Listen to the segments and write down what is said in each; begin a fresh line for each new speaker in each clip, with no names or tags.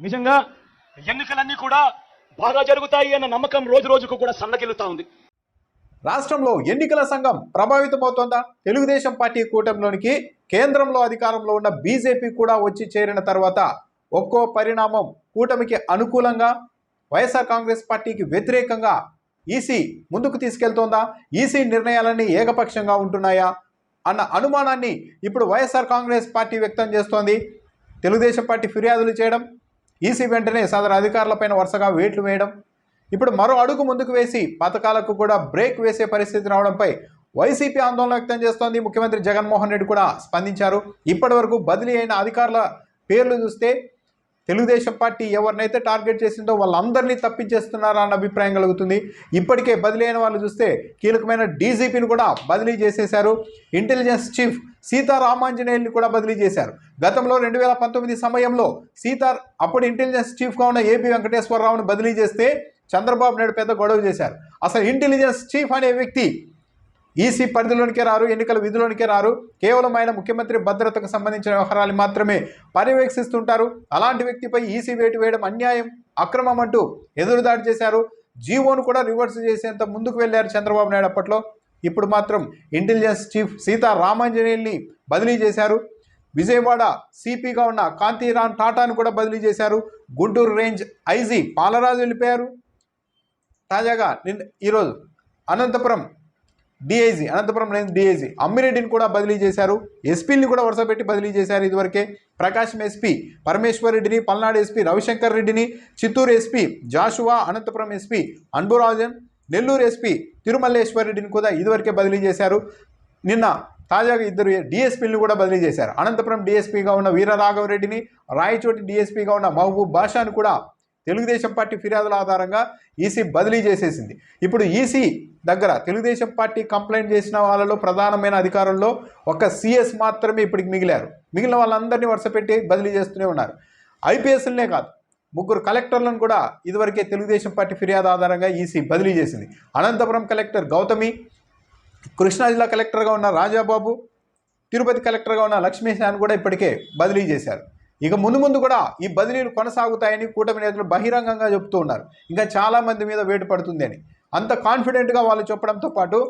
నిజంగా ఎన్నికలన్నీ కూడా బాగా జరుగుతాయి అన్న నమ్మకం రోజు రోజుకు కూడా సన్నగిల్లుతా ఉంది.
రాష్ట్రంలో ఎన్నికల సంఘం ప్రభావితమవుతోందా? తెలుగుదేశం పార్టీ కూటమిలోనికి కేంద్రంలో అధికారంలో ఉన్న బీజేపీ కూడా వచ్చి చేరిన తర్వాత ఒక్కో పరిణామం కూటమికి అనుకూలంగా వైఎస్ఆర్ కాంగ్రెస్ పార్టీకి వ్యతిరేకంగా ఈసీ ముందుకు తీసుకెళ్తోందా? ఈసీ నిర్ణయాలన్నీ ఏకపక్షంగా ఉంటున్నాయా? అన్న అనుమానాన్ని ఇప్పుడు వైఎస్ఆర్ కాంగ్రెస్ పార్టీ వ్యక్తం చేస్తోంది. తెలుగుదేశం పార్టీ ఫిర్యాదులు చేయడం ఈసీ వెంటనే సదరు అధికారులపైన వరుసగా వేట్లు వేయడం. ఇప్పుడు మరో అడుగు ముందుకు వేసి పథకాలకు కూడా బ్రేక్ వేసే పరిస్థితి రావడంపై వైసీపీ ఆందోళన వ్యక్తం చేస్తోంది. ముఖ్యమంత్రి జగన్మోహన్ రెడ్డి కూడా స్పందించారు. ఇప్పటి వరకు బదిలీ అయిన అధికారుల పేర్లు చూస్తే తెలుగుదేశం పార్టీ ఎవరినైతే టార్గెట్ చేసిందో వాళ్ళందరినీ తప్పించేస్తున్నారా అన్న అభిప్రాయం కలుగుతుంది. ఇప్పటికే బదిలీ అయిన వాళ్ళు చూస్తే కీలకమైన డీజీపీని కూడా బదిలీ చేసేశారు. ఇంటెలిజెన్స్ చీఫ్ సీతారామాంజనేయుల్ని కూడా బదిలీ చేశారు. గతంలో రెండు వేల పంతొమ్మిది సమయంలో సీతార్ అప్పుడు ఇంటెలిజెన్స్ చీఫ్గా ఉన్న ఏపీ వెంకటేశ్వరరావును బదిలీ చేస్తే చంద్రబాబు నాయుడు పెద్ద గొడవ చేశారు. అసలు ఇంటెలిజెన్స్ చీఫ్ అనే వ్యక్తి ఈసీ పరిధిలోనికే రారు ఎన్నికల విధిలోనికే రారు. కేవలం ఆయన ముఖ్యమంత్రి భద్రతకు సంబంధించిన వ్యవహారాలు మాత్రమే పర్యవేక్షిస్తుంటారు. అలాంటి వ్యక్తిపై ఈసీ వేటు వేయడం అన్యాయం అక్రమం అంటూ ఎదురుదాడి చేశారు. జీవోను కూడా రివర్స్ చేసేంత ముందుకు వెళ్ళారు చంద్రబాబు నాయుడు అప్పట్లో. ఇప్పుడు మాత్రం ఇంటెలిజెన్స్ చీఫ్ సీతా రామాంజనేయుల్ని బదిలీ చేశారు. విజయవాడ సిపిగా ఉన్న కాంతిరామ్ టాటాను కూడా బదిలీ చేశారు. గుంటూరు రేంజ్ ఐజీ పాలరాజు వెళ్ళిపోయారు. తాజాగా నిన్న ఈరోజు Anantapur DIG Anantapur range DIG అమ్మిరెడ్డిని కూడా బదిలీ చేశారు. ఎస్పీని కూడా వరుస పెట్టి బదిలీ చేశారు ఇదివరకే. ప్రకాశం ఎస్పీ పరమేశ్వర్ రెడ్డిని పల్నాడు ఎస్పీ రవిశంకర్ రెడ్డిని Chittoor SP Joshua Anantapur SP Anburajan Nellore SP Tirumaleswar రెడ్డిని కూడా ఇదివరకే బదిలీ చేశారు. నిన్న తాజాగా ఇద్దరు డిఎస్పీలను కూడా బదిలీ చేశారు. అనంతపురం డిఎస్పీగా ఉన్న వీరరాఘవరెడ్డిని రాయచోటి డిఎస్పీగా ఉన్న మహబూబ్ బాషాను కూడా తెలుగుదేశం పార్టీ ఫిర్యాదుల ఆధారంగా ఈసీ బదిలీ చేసేసింది. ఇప్పుడు ఈసీ దగ్గర తెలుగుదేశం పార్టీ కంప్లైంట్ చేసిన వాళ్ళలో ప్రధానమైన అధికారంలో ఒక సిఎస్ మాత్రమే ఇప్పటికి మిగిలారు. మిగిలిన వాళ్ళందరినీ వరుసపెట్టి బదిలీ చేస్తూనే ఉన్నారు. ఐపీఎస్లనే కాదు ముగ్గురు కలెక్టర్లను కూడా ఇదివరకే తెలుగుదేశం పార్టీ ఫిర్యాదు ఆధారంగా ఈసీ బదిలీ చేసింది. అనంతపురం కలెక్టర్ గౌతమి కృష్ణా జిల్లా కలెక్టర్గా ఉన్న రాజాబాబు తిరుపతి కలెక్టర్గా ఉన్న లక్ష్మీశాన్ కూడా ఇప్పటికే బదిలీ చేశారు. ఇక ముందు ముందు కూడా ఈ బదిలీలు కొనసాగుతాయని కూటమి నేతలు బహిరంగంగా చెప్తూ ఉన్నారు. ఇంకా చాలామంది మీద వేటు పడుతుంది అని. అంత కాన్ఫిడెంట్గా వాళ్ళు చెప్పడంతో పాటు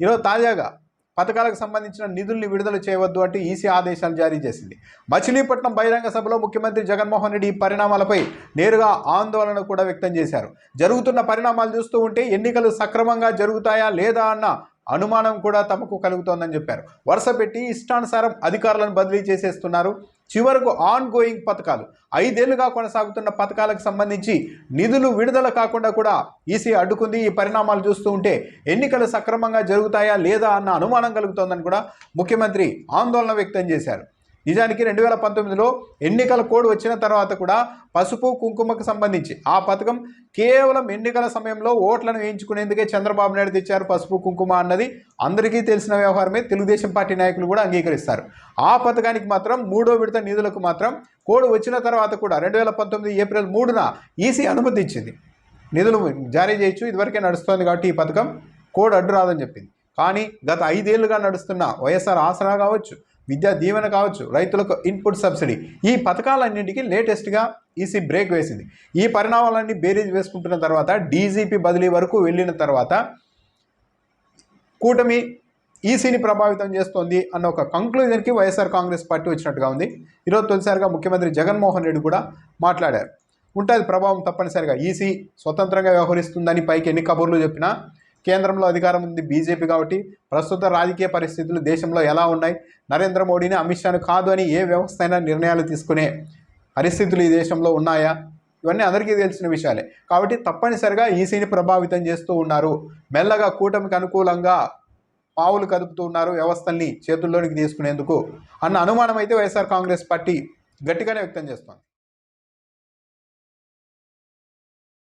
ఈరోజు తాజాగా పథకాలకు సంబంధించిన నిధుల్ని విడుదల చేయవద్దు అంటూ ఈసీ ఆదేశాలు జారీ చేసింది. మచిలీపట్నం బహిరంగ సభలో ముఖ్యమంత్రి జగన్మోహన్ రెడ్డి ఈ పరిణామాలపై నేరుగా ఆందోళన కూడా వ్యక్తం చేశారు. జరుగుతున్న పరిణామాలు చూస్తూ ఉంటే ఎన్నికలు సక్రమంగా జరుగుతాయా లేదా అన్న అనుమానం కూడా తమకు కలుగుతోందని చెప్పారు. వరుస పెట్టి ఇష్టానుసారం అధికారులను బదిలీ చేసేస్తున్నారు. చివరకు ఆన్ గోయింగ్ పథకాలు. ఐదేళ్ళుగా కొనసాగుతున్న పథకాలకు సంబంధించి నిధులు విడుదల కాకుండా కూడా ఈసీ అడ్డుకుంది. ఈ పరిణామాలు చూస్తూ ఉంటే ఎన్నికలు సక్రమంగా జరుగుతాయా లేదా అన్న అనుమానం కలుగుతోందని కూడా ముఖ్యమంత్రి ఆందోళన వ్యక్తం చేశారు. నిజానికి రెండు వేల పంతొమ్మిదిలో ఎన్నికల కోడ్ వచ్చిన తర్వాత కూడా పసుపు కుంకుమకు సంబంధించి ఆ పథకం కేవలం ఎన్నికల సమయంలో ఓట్లను వేయించుకునేందుకే చంద్రబాబు నాయుడు తెచ్చారు పసుపు కుంకుమ అన్నది అందరికీ తెలిసిన వ్యవహారమే. తెలుగుదేశం పార్టీ నాయకులు కూడా అంగీకరిస్తారు. ఆ పథకానికి మాత్రం మూడో విడత నిధులకు మాత్రం కోడ్ వచ్చిన తర్వాత కూడా రెండు వేల పంతొమ్మిది ఏప్రిల్ మూడున ఈసీ అనుమతి ఇచ్చింది నిధులు జారీ చేయొచ్చు. ఇదివరకే నడుస్తోంది కాబట్టి ఈ పథకం. కోడ్ అడ్డు రాదని చెప్పింది. కానీ గత ఐదేళ్ళుగా నడుస్తున్న వైఎస్ఆర్ ఆసరా కావచ్చు విద్యా దీవెన కావచ్చు రైతులకు ఇన్పుట్ సబ్సిడీ. ఈ పథకాలన్నింటికీ లేటెస్ట్గా ఈసీ బ్రేక్ వేసింది. ఈ పరిణామాలన్నీ బేరీజ్ వేసుకుంటున్న తర్వాత డీజీపీ బదిలీ వరకు వెళ్ళిన తర్వాత కూటమి ఈసీని ప్రభావితం చేస్తోంది అన్న ఒక కంక్లూజన్కి వైఎస్ఆర్ కాంగ్రెస్ పార్టీ వచ్చినట్టుగా ఉంది. ఈరోజు తొలిసారిగా ముఖ్యమంత్రి జగన్మోహన్ రెడ్డి కూడా మాట్లాడారు. ఉంటుంది ప్రభావం తప్పనిసరిగా. ఈసీ స్వతంత్రంగా వ్యవహరిస్తుందని పైకి ఎన్ని కబుర్లు చెప్పినా కేంద్రంలో అధికారం ఉంది బీజేపీ కాబట్టి ప్రస్తుత రాజకీయ పరిస్థితులు దేశంలో ఎలా ఉన్నాయి? నరేంద్ర మోడీని అమిత్ షాను కాదు అని ఏ వ్యవస్థ అయినా నిర్ణయాలు తీసుకునే పరిస్థితులు ఈ దేశంలో ఉన్నాయా? ఇవన్నీ అందరికీ తెలిసిన విషయాలే. కాబట్టి తప్పనిసరిగా ఈసీని ప్రభావితం చేస్తూ ఉన్నారు. మెల్లగా కూటమికి అనుకూలంగా పావులు కదుపుతూ ఉన్నారు వ్యవస్థల్ని చేతుల్లోనికి తీసుకునేందుకు అన్న అనుమానం అయితే వైఎస్ఆర్ కాంగ్రెస్ పార్టీ గట్టిగానే వ్యక్తం చేస్తోంది.